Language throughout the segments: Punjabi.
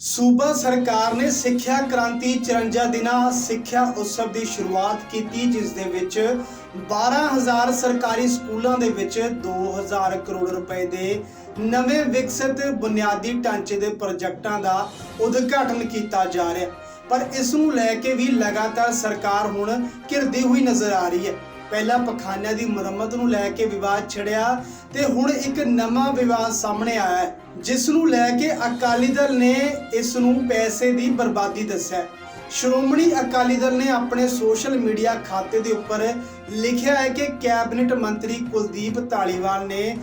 ਸੂਬਾ ਸਰਕਾਰ ਨੇ ਸਿੱਖਿਆ ਕ੍ਰਾਂਤੀ 54 ਦਿਨਾਂ ਸਿੱਖਿਆ ਉਤਸਵ ਦੀ ਸ਼ੁਰੂਆਤ ਕੀਤੀ, ਜਿਸ ਦੇ ਵਿੱਚ 12000 ਸਰਕਾਰੀ ਸਕੂਲਾਂ ਦੇ ਵਿੱਚ 2000 ਕਰੋੜ ਰੁਪਏ ਦੇ ਨਵੇਂ ਵਿਕਸਿਤ ਬੁਨਿਆਦੀ ਢਾਂਚੇ ਦੇ ਪ੍ਰੋਜੈਕਟਾਂ ਦਾ ਉਦਘਾਟਨ ਕੀਤਾ ਜਾ ਰਿਹਾ। ਪਰ ਇਸ ਨੂੰ ਲੈ ਕੇ ਵੀ ਲਗਾਤਾਰ ਸਰਕਾਰ ਹੁਣ ਘਿਰਦੀ ਹੋਈ ਨਜ਼ਰ ਆ ਰਹੀ ਹੈ। ਪਹਿਲਾਂ ਪਖਾਨਿਆਂ ਦੀ ਮੁਰੰਮਤ ਨੂੰ ਲੈ ਕੇ ਵਿਵਾਦ ਛਿੜਿਆ ਤੇ ਹੁਣ ਇੱਕ ਨਵਾਂ ਵਿਵਾਦ ਸਾਹਮਣੇ ਆਇਆ ਹੈ, ਜਿਸ ਨੂੰ ਲੈ ਕੇ ਅਕਾਲੀ ਦਲ ਨੇ ਇਸ ਨੂੰ ਪੈਸੇ ਦੀ ਬਰਬਾਦੀ ਦੱਸਿਆ ਸ਼੍ਰੋਮਣੀ ਅਕਾਲੀ ਦਲ ਨੇ ਆਪਣੇ ਸੋਸ਼ਲ ਮੀਡੀਆ ਖਾਤੇ ਦੇ ਉੱਪਰ ਲਿਖਿਆ ਹੈ ਕਿ ਕੈਬਨਿਟ ਮੰਤਰੀ ਕੁਲਦੀਪ ਧਾਲੀਵਾਲ ਨੇ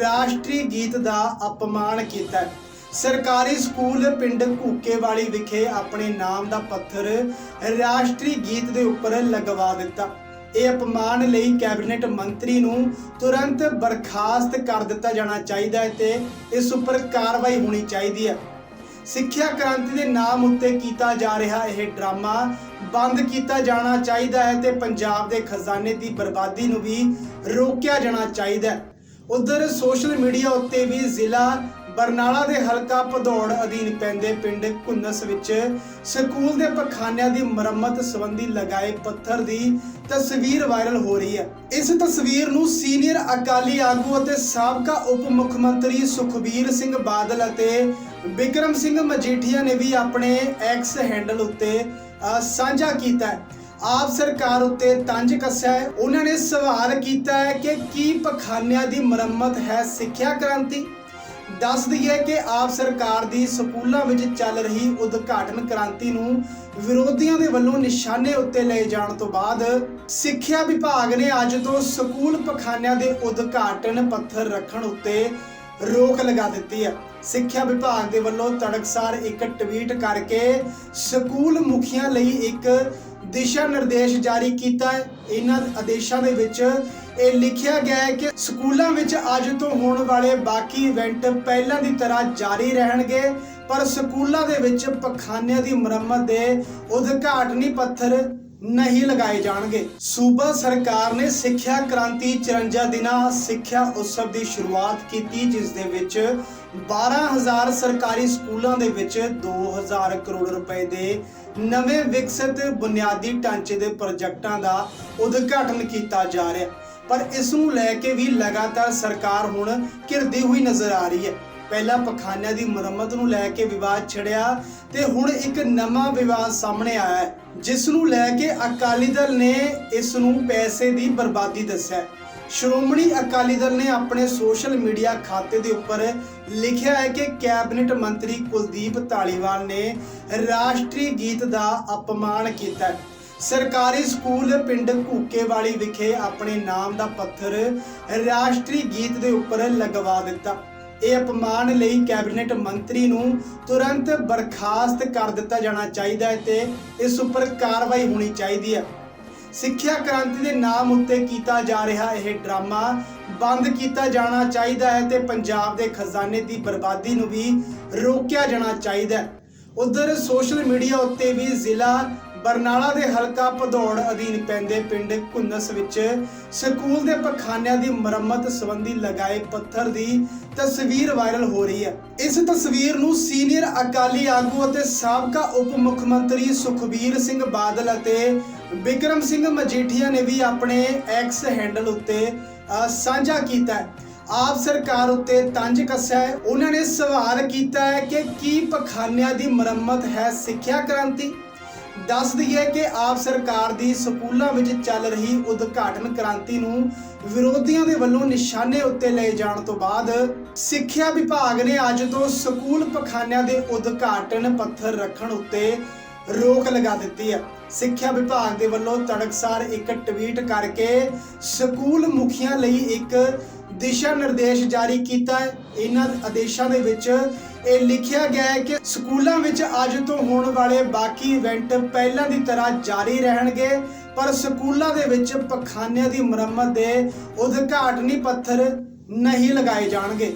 ਰਾਸ਼ਟਰੀ ਗੀਤ ਦਾ ਅਪਮਾਨ ਕੀਤਾ ਸਰਕਾਰੀ ਸਕੂਲ ਪਿੰਡ ਕੂਕੇਵਾਲੀ ਵਿਖੇ ਆਪਣੇ ਨਾਮ ਦਾ ਪੱਥਰ ਰਾਸ਼ਟਰੀ ਗੀਤ ਦੇ ਉੱਪਰ ਲਗਵਾ ਦਿੱਤਾ। ਇਹ ਅਪਮਾਨ ਲਈ ਕੈਬਨਿਟ ਮੰਤਰੀ ਨੂੰ ਤੁਰੰਤ ਬਰਖਾਸਤ ਕਰ ਦਿੱਤਾ ਜਾਣਾ ਚਾਹੀਦਾ ਹੈ ਤੇ ਇਸ ਉੱਪਰ ਕਾਰਵਾਈ ਹੋਣੀ ਚਾਹੀਦੀ ਹੈ। ਸਿੱਖਿਆ ਕ੍ਰਾਂਤੀ ਦੇ ਨਾਮ ਉੱਤੇ ਕੀਤਾ ਜਾ ਰਿਹਾ ਇਹ ਡਰਾਮਾ ਬੰਦ ਕੀਤਾ ਜਾਣਾ ਚਾਹੀਦਾ ਹੈ ਤੇ ਪੰਜਾਬ ਦੇ ਖਜ਼ਾਨੇ ਦੀ ਬਰਬਾਦੀ ਨੂੰ ਵੀ ਰੋਕਿਆ ਜਾਣਾ ਚਾਹੀਦਾ ਹੈ। ਉਧਰ ਸੋਸ਼ਲ ਮੀਡੀਆ ਉੱਤੇ ਵੀ ਜ਼ਿਲ੍ਹਾ ਬਰਨਾਲਾ ਦੇ ਹਲਕਾ ਭਦੌੜ ਅਧੀਨ ਪੈਂਦੇ ਪਿੰਡ ਕੁੰਨਸ ਵਿੱਚ ਸਕੂਲ ਦੇ ਪਖਾਨਿਆਂ ਦੀ ਮੁਰੰਮਤ ਸੰਬੰਧੀ ਲਗਾਏ ਪੱਥਰ ਦੀ ਤਸਵੀਰ ਵਾਇਰਲ ਹੋ ਰਹੀ ਹੈ। ਇਸ ਤਸਵੀਰ ਨੂੰ ਸੀਨੀਅਰ ਅਕਾਲੀ ਆਗੂ ਅਤੇ ਸਾਬਕਾ ਉਪ ਮੁੱਖ ਮੰਤਰੀ ਸੁਖਬੀਰ ਸਿੰਘ ਬਾਦਲ ਅਤੇ ਵਿਕਰਮ ਸਿੰਘ ਮਜੀਠੀਆ ਨੇ ਵੀ ਆਪਣੇ ਐਕਸ ਹੈਂਡਲ ਉੱਤੇ ਸਾਂਝਾ ਕੀਤਾ ਹੈ। ਆਪ ਸਰਕਾਰ ਉੱਤੇ ਤੰਜ ਕੱਸਿਆ ਹੈ। ਉਹਨਾਂ ਨੇ ਸਵਾਲ ਕੀਤਾ ਹੈ ਕਿ ਕੀ ਪਖਾਨਿਆਂ ਦੀ ਮੁਰੰਮਤ ਹੈ ਸਿੱਖਿਆ ਕ੍ਰਾਂਤੀ? ਦੱਸ ਦਈਏ ਕਿ ਆਪ ਸਰਕਾਰ ਦੀ ਸਕੂਲਾਂ ਵਿੱਚ ਚੱਲ ਰਹੀ ਉਦਘਾਟਨ ਕ੍ਰਾਂਤੀ ਨੂੰ ਵਿਰੋਧੀਆਂ ਦੇ ਵੱਲੋਂ ਨਿਸ਼ਾਨੇ ਉੱਤੇ ਲਏ ਜਾਣ ਤੋਂ ਬਾਅਦ ਸਿੱਖਿਆ ਵਿਭਾਗ ਨੇ ਅੱਜ ਤੋਂ ਸਕੂਲ ਪਖਾਨਿਆਂ ਦੇ ਉਦਘਾਟਨ ਪੱਥਰ ਰੱਖਣ ਉੱਤੇ ਰੋਕ ਲਗਾ ਦਿੱਤੀ ਹੈ। ਸਿੱਖਿਆ ਵਿਭਾਗ ਦੇ ਵੱਲੋਂ ਤੜਕਸਾਰ ਇੱਕ ਟਵੀਟ ਕਰਕੇ ਸਕੂਲ ਮੁਖੀਆਂ ਲਈ ਇੱਕ ਦਿਸ਼ਾ ਨਿਰਦੇਸ਼ ਜਾਰੀ ਕੀਤਾ ਹੈ। ਇਹਨਾਂ ਆਦੇਸ਼ਾਂ ਦੇ ਵਿੱਚ ਇਹ ਲਿਖਿਆ ਗਿਆ ਹੈ ਕਿ ਸਕੂਲਾਂ ਵਿੱਚ ਅੱਜ ਤੋਂ ਹੋਣ ਵਾਲੇ ਬਾਕੀ ਇਵੈਂਟ ਪਹਿਲਾਂ ਦੀ ਤਰ੍ਹਾਂ ਜਾਰੀ ਰਹਿਣਗੇ, ਪਰ ਸਕੂਲਾਂ ਦੇ ਵਿੱਚ ਪਖਾਨਿਆਂ ਦੀ ਮੁਰੰਮਤ ਦੇ ਉਦਘਾਟਨੀ ਪੱਥਰ ਨਹੀਂ ਲਗਾਏ ਜਾਣਗੇ। ਸੂਬਾ ਸਰਕਾਰ ਨੇ ਸਿੱਖਿਆ ਕ੍ਰਾਂਤੀ 54 ਦਿਨਾਂ ਸਿੱਖਿਆ ਉਤਸਵ ਦੀ ਸ਼ੁਰੂਆਤ ਕੀਤੀ, ਜਿਸ ਦੇ ਵਿੱਚ 12000 ਸਰਕਾਰੀ ਸਕੂਲਾਂ ਦੇ ਵਿੱਚ 2000 ਕਰੋੜ ਰੁਪਏ ਦੇ ਨਵੇਂ ਵਿਕਸਿਤ ਬੁਨਿਆਦੀ ਢਾਂਚੇ ਦੇ ਪ੍ਰੋਜੈਕਟਾਂ ਦਾ ਉਦਘਾਟਨ ਕੀਤਾ ਜਾ ਰਿਹਾ। ਪਰ ਇਸ ਨੂੰ ਲੈ ਕੇ ਵੀ ਲਗਾਤਾਰ ਸਰਕਾਰ ਹੁਣ ਘਿਰਦੀ ਹੋਈ ਨਜ਼ਰ ਆ ਰਹੀ ਹੈ। ਪਹਿਲਾਂ ਪਖਾਨਿਆਂ ਦੀ ਮੁਰੰਮਤ ਨੂੰ ਲੈ ਕੇ ਵਿਵਾਦ ਛਿੜਿਆ ਤੇ ਹੁਣ ਇੱਕ ਨਵਾਂ ਵਿਵਾਦ ਸਾਹਮਣੇ ਆਇਆ ਹੈ, ਜਿਸ ਨੂੰ ਲੈ ਕੇ ਅਕਾਲੀ ਦਲ ਨੇ ਇਸ ਨੂੰ ਪੈਸੇ ਦੀ ਬਰਬਾਦੀ ਦੱਸਿਆ ਸ਼੍ਰੋਮਣੀ ਅਕਾਲੀ ਦਲ ਨੇ ਆਪਣੇ ਸੋਸ਼ਲ ਮੀਡੀਆ ਖਾਤੇ ਦੇ ਉੱਪਰ ਲਿਖਿਆ ਹੈ ਕਿ ਕੈਬਨਿਟ ਮੰਤਰੀ ਕੁਲਦੀਪ ਧਾਲੀਵਾਲ ਨੇ ਰਾਸ਼ਟਰੀ ਗੀਤ ਦਾ ਅਪਮਾਨ ਕੀਤਾ ਸਰਕਾਰੀ ਸਕੂਲ ਪਿੰਡ ਕੂਕੇਵਾਲੀ ਵਿਖੇ ਆਪਣੇ ਨਾਮ ਦਾ ਪੱਥਰ ਰਾਸ਼ਟਰੀ ਗੀਤ ਦੇ ਉੱਪਰ ਲਗਵਾ ਦਿੱਤਾ। ਇਹ ਅਪਮਾਨ ਲਈ ਕੈਬਨਿਟ ਮੰਤਰੀ ਨੂੰ ਤੁਰੰਤ ਬਰਖਾਸਤ ਕਰ ਦਿੱਤਾ ਜਾਣਾ ਚਾਹੀਦਾ ਹੈ ਤੇ ਇਸ ਉੱਪਰ ਕਾਰਵਾਈ ਹੋਣੀ ਚਾਹੀਦੀ ਹੈ। ਸਿੱਖਿਆ ਕ੍ਰਾਂਤੀ ਦੇ ਨਾਮ ਉੱਤੇ ਕੀਤਾ ਜਾ ਰਿਹਾ ਇਹ ਡਰਾਮਾ ਬੰਦ ਕੀਤਾ ਜਾਣਾ ਚਾਹੀਦਾ ਹੈ ਤੇ ਪੰਜਾਬ ਦੇ ਖਜ਼ਾਨੇ ਦੀ ਬਰਬਾਦੀ ਨੂੰ ਵੀ ਰੋਕਿਆ ਜਾਣਾ ਚਾਹੀਦਾ ਹੈ। ਉਧਰ ਸੋਸ਼ਲ ਮੀਡੀਆ ਉੱਤੇ ਵੀ ਜ਼ਿਲ੍ਹਾ ਬਰਨਾਲਾ ਦੇ ਹਲਕਾ ਭਦੌੜ ਅਧੀਨ ਪੈਂਦੇ ਪਿੰਡ ਕੁੰਨਸ ਵਿੱਚ ਸਕੂਲ ਦੇ ਪਖਾਨਿਆਂ ਦੀ ਮੁਰੰਮਤ ਸੰਬੰਧੀ ਲਗਾਏ ਪੱਥਰ ਦੀ ਤਸਵੀਰ ਵਾਇਰਲ ਹੋ ਰਹੀ ਹੈ। ਇਸ ਤਸਵੀਰ ਨੂੰ ਸੀਨੀਅਰ ਅਕਾਲੀ ਆਗੂ ਅਤੇ ਸਾਬਕਾ ਉਪ ਮੁੱਖ ਮੰਤਰੀ ਸੁਖਬੀਰ ਸਿੰਘ ਬਾਦਲ ਅਤੇ ਵਿਕਰਮ ਸਿੰਘ ਮਜੀਠੀਆ ਨੇ ਵੀ ਆਪਣੇ ਐਕਸ ਹੈਂਡਲ ਉੱਤੇ ਸਾਂਝਾ ਕੀਤਾ ਹੈ। ਆਪ ਸਰਕਾਰ ਉੱਤੇ ਤੰਜ ਕੱਸਿਆ ਹੈ। ਉਹਨਾਂ ਨੇ ਸਵਾਲ ਕੀਤਾ ਹੈ ਕਿ ਕੀ ਪਖਾਨਿਆਂ ਦੀ ਮੁਰੰਮਤ ਹੈ ਸਿੱਖਿਆ ਕ੍ਰਾਂਤੀ? ਦੱਸ ਦਈਏ ਕਿ ਆਪ ਸਰਕਾਰ ਦੀ ਸਕੂਲਾਂ ਵਿੱਚ ਚੱਲ ਰਹੀ ਉਦਘਾਟਨ ਕ੍ਰਾਂਤੀ ਨੂੰ ਵਿਰੋਧੀਆਂ ਦੇ ਵੱਲੋਂ ਨਿਸ਼ਾਨੇ ਉੱਤੇ ਲਏ ਜਾਣ ਤੋਂ ਬਾਅਦ ਸਿੱਖਿਆ ਵਿਭਾਗ ਨੇ ਅੱਜ ਤੋਂ ਸਕੂਲ ਪਖਾਨਿਆਂ ਦੇ ਉਦਘਾਟਨ ਪੱਥਰ ਰੱਖਣ ਉੱਤੇ ਰੋਕ ਲਗਾ ਦਿੱਤੀ ਹੈ। ਸਿੱਖਿਆ ਵਿਭਾਗ ਦੇ ਵੱਲੋਂ ਤੜਕਸਾਰ ਇੱਕ ਟਵੀਟ ਕਰਕੇ ਸਕੂਲ ਮੁਖੀਆਂ ਲਈ ਇੱਕ ਦਿਸ਼ਾ ਨਿਰਦੇਸ਼ ਜਾਰੀ ਕੀਤਾ ਹੈ। ਇਹਨਾਂ ਆਦੇਸ਼ਾਂ ਦੇ ਵਿੱਚ ਇਹ ਲਿਖਿਆ ਗਿਆ ਹੈ ਕਿ ਸਕੂਲਾਂ ਵਿੱਚ ਅੱਜ ਤੋਂ ਹੋਣ ਵਾਲੇ ਬਾਕੀ ਇਵੈਂਟ ਪਹਿਲਾਂ ਦੀ ਤਰ੍ਹਾਂ ਜਾਰੀ ਰਹਿਣਗੇ, ਪਰ ਸਕੂਲਾਂ ਦੇ ਵਿੱਚ ਪਖਾਨਿਆਂ ਦੀ ਮੁਰੰਮਤ ਦੇ ਉਦਘਾਟਨੀ ਪੱਥਰ ਨਹੀਂ ਲਗਾਏ ਜਾਣਗੇ।